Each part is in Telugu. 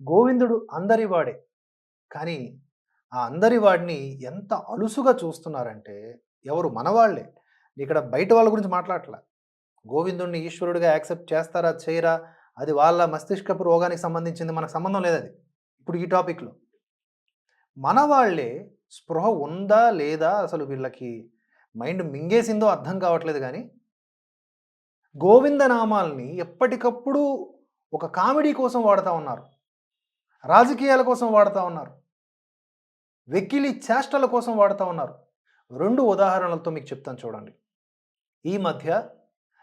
గోవిందుడు అందరివాడే. కానీ ఆ అందరివాడిని ఎంత అలుసుగా చూస్తున్నారంటే ఎవరు మనవాళ్ళే. ఇక్కడ బయట వాళ్ళ గురించి మాట్లాడట్లా. గోవిందుడిని ఈశ్వరుడిగా యాక్సెప్ట్ చేస్తారా చేయరా? అది వాళ్ళ మస్తిష్కపు రోగానికి సంబంధించింది మనకు సంబంధం లేదు అది ఇప్పుడు ఈ టాపిక్లో. మన వాళ్ళే స్పృహ ఉందా లేదా అసలు వీళ్ళకి మైండ్ మింగేసిందో అర్థం కావట్లేదు కానీ గోవిందనామాల్ని ఎప్పటికప్పుడు ఒక కామెడీ కోసం వాడుతూ ఉన్నారు. రాజకీయాల కోసం వాడుతూ ఉన్నారు. వెక్కిలి చేష్టల కోసం వాడుతూ ఉన్నారు. రెండు ఉదాహరణలతో మీకు చెప్తాను చూడండి. ఈ మధ్య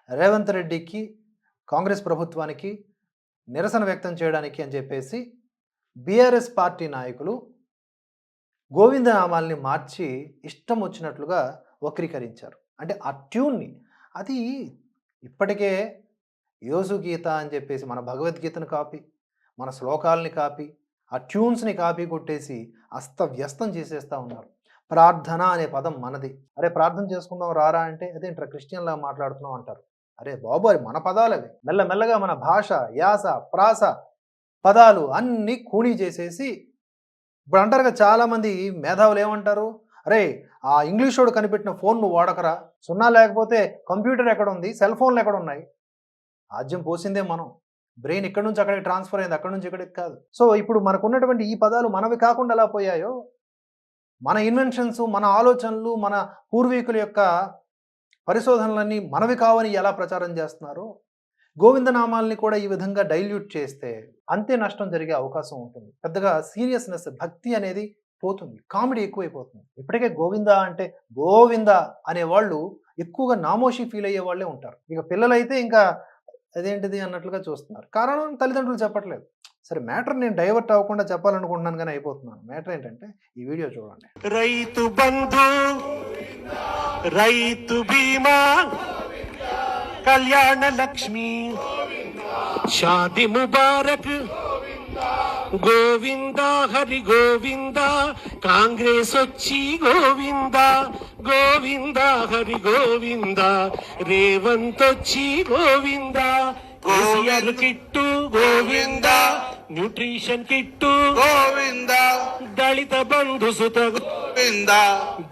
రేవంత్ రెడ్డికి కాంగ్రెస్ ప్రభుత్వానికి నిరసన వ్యక్తం చేయడానికి అని చెప్పేసి బీఆర్ఎస్ పార్టీ నాయకులు గోవిందనామాల్ని మార్చి ఇష్టం వచ్చినట్లుగా వక్రీకరించారు. అంటే ఆ ట్యూన్ని అది ఇప్పటికే యోసు గీత అని చెప్పేసి మన భగవద్గీతను కాపీ మన శ్లోకాలని కాపీ ఆ ట్యూన్స్ని కాపీ కొట్టేసి అస్తవ్యస్తం చేసేస్తూ ఉన్నారు. ప్రార్థన అనే పదం మనది. అరే ప్రార్థన చేసుకుందాం రారా అంటే అదేంట్రా క్రిస్టియన్లా మాట్లాడుతున్నాం అంటారు. అరే బాబు అది మన పదాలు అవి. మెల్లమెల్లగా మన భాష యాస ప్రాస పదాలు అన్నీ కూణీ చేసేసి ఇప్పుడు అంటారు కదా చాలామంది మేధావులు ఏమంటారు? అరే ఆ ఇంగ్లీష్ వాడు కనిపెట్టిన ఫోన్ నువ్వు వాడకరా? సున్నా లేకపోతే కంప్యూటర్ ఎక్కడ ఉంది? సెల్ ఫోన్లు ఎక్కడ ఉన్నాయి? ఆజ్యం పోసిందే మనం. బ్రెయిన్ ఇక్కడ నుంచి అక్కడికి ట్రాన్స్ఫర్ అయింది? అక్కడ నుంచి ఇక్కడికి కాదు. సో ఇప్పుడు మనకు ఉన్నటువంటి ఈ పదాలు మనవి కాకుండా ఎలా పోయాయో మన ఇన్వెన్షన్స్ మన ఆలోచనలు మన పూర్వీకుల యొక్క పరిశోధనలన్నీ మనవి కావని ఎలా ప్రచారం చేస్తున్నారో గోవిందనామాల్ని కూడా ఈ విధంగా డైల్యూట్ చేస్తే అంతే నష్టం జరిగే అవకాశం ఉంటుంది. పెద్దగా సీరియస్నెస్ భక్తి అనేది పోతుంది. కామెడీ ఎక్కువైపోతుంది. ఇప్పటికే గోవింద అంటే గోవింద అనే వాళ్ళు ఎక్కువగా నామోషి ఫీల్ అయ్యే వాళ్ళే ఉంటారు. ఇక పిల్లలైతే ఇంకా అదేంటిది అన్నట్లుగా చూస్తున్నారు. కారణం తల్లిదండ్రులు చెప్పట్లేదు. సరే మ్యాటర్ నేను డైవర్ట్ అవ్వకుండా చెప్పాలనుకుంటున్నాను కానీ అయిపోతున్నాను. మ్యాటర్ ఏంటంటే ఈ వీడియో చూడండి. రైతు బంధు రైతు బీమా కళ్యాణ లక్ష్మి షాది ముబారక్ గోవిందా హరి గోవిందా కాంగ్రెస్ వచ్చి గోవింద గోవింద హరి గోవింద. రేవంత్ వచ్చి Govinda KCR kit Govinda nutrition kit Govinda Dalita Bandhu సుత గోవింద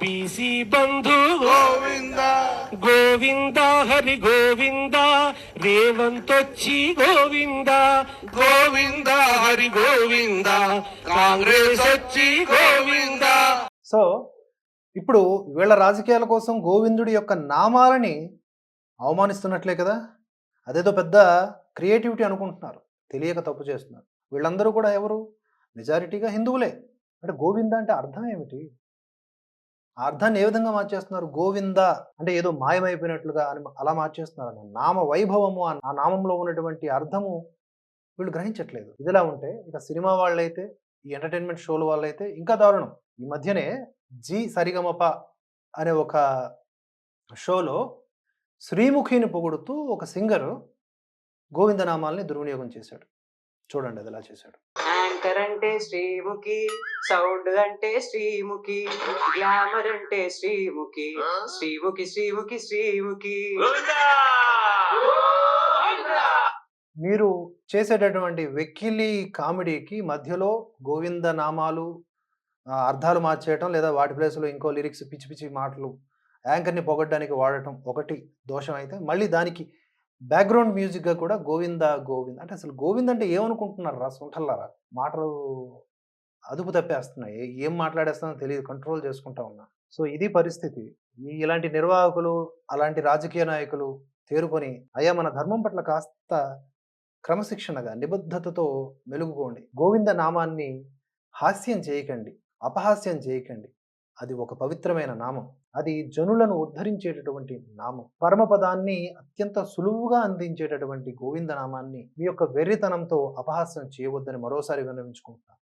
బీసీ బంధు గోవింద. గోవింద హరి గోవింద రేవంత్ వచ్చి గోవింద? గోవింద హరి గోవింద? కాంగ్రెస్ వచ్చి గోవింద? సో ఇప్పుడు వీళ్ళ రాజకీయాల కోసం గోవిందుడి యొక్క నామాలని అవమానిస్తున్నట్లే కదా? అదేదో పెద్ద క్రియేటివిటీ అనుకుంటున్నారు. తెలియక తప్పు చేస్తున్నారు. వీళ్ళందరూ కూడా ఎవరు? మెజారిటీగా హిందువులే. అంటే గోవింద అంటే అర్థం ఏమిటి? అర్థాన్ని ఏ విధంగా మార్చేస్తున్నారు? గోవింద అంటే ఏదో మాయమైపోయినట్లుగా అని అలా మార్చేస్తున్నారు అని నామ వైభవము ఆ ఆ నామంలో ఉన్నటువంటి అర్థము వీళ్ళు గ్రహించట్లేదు. ఇదిలా ఉంటే ఇక సినిమా వాళ్ళైతే ఈ ఎంటర్టైన్మెంట్ షోలు వాళ్ళైతే ఇంకా దారుణం. ఈ మధ్యనే జి సరిగమప అనే ఒక షోలో శ్రీముఖిని పొగుడుతూ ఒక సింగర్ గోవిందనామాల్ని దుర్వినియోగం చేశాడు. చూడండి అది ఎలా చేశాడు. యాంకర్ అంటే శ్రీముఖి సౌండ్ అంటే శ్రీముఖి గ్లామర్ అంటే శ్రీముఖి శ్రీముఖి శ్రీముఖి శ్రీముఖి. మీరు చేసేటటువంటి వెక్కిలి కామెడీకి మధ్యలో గోవింద నామాలు అర్థాలు మార్చేయటం లేదా వాటి ప్లేస్లో ఇంకో లిరిక్స్ పిచ్చి పిచ్చి మాటలు యాంకర్ని పొగడ్డానికి వాడటం ఒకటి దోషం అయితే మళ్ళీ దానికి బ్యాక్గ్రౌండ్ మ్యూజిక్గా కూడా గోవింద గోవింద అంటే అసలు గోవింద అంటే ఏమనుకుంటున్నారు రా సొంటల్లారా? మాటలు అదుపు తప్పేస్తున్నాయి. ఏం మాట్లాడేస్తానో తెలియదు. కంట్రోల్ చేసుకుంటా ఉన్నా. సో ఇది పరిస్థితి. ఈ ఇలాంటి నిర్వాహకులు అలాంటి రాజకీయ నాయకులు తేరుకొని అయ్యా మన ధర్మం పట్ల కాస్త క్రమశిక్షణగా నిబద్ధతతో మెలుగుకోండి. గోవింద నామాన్ని హాస్యం చేయకండి. అపహాస్యం చేయకండి. అది ఒక పవిత్రమైన నామం. అది జనులను ఉద్ధరించేటటువంటి నామం. పరమపదాన్ని అత్యంత సులువుగా అందించేటటువంటి గోవింద నామాన్ని మీ యొక్క వెర్రితనంతో అపహాస్యం చేయవద్దని మరోసారి విన్నవించుకుంటున్నాను.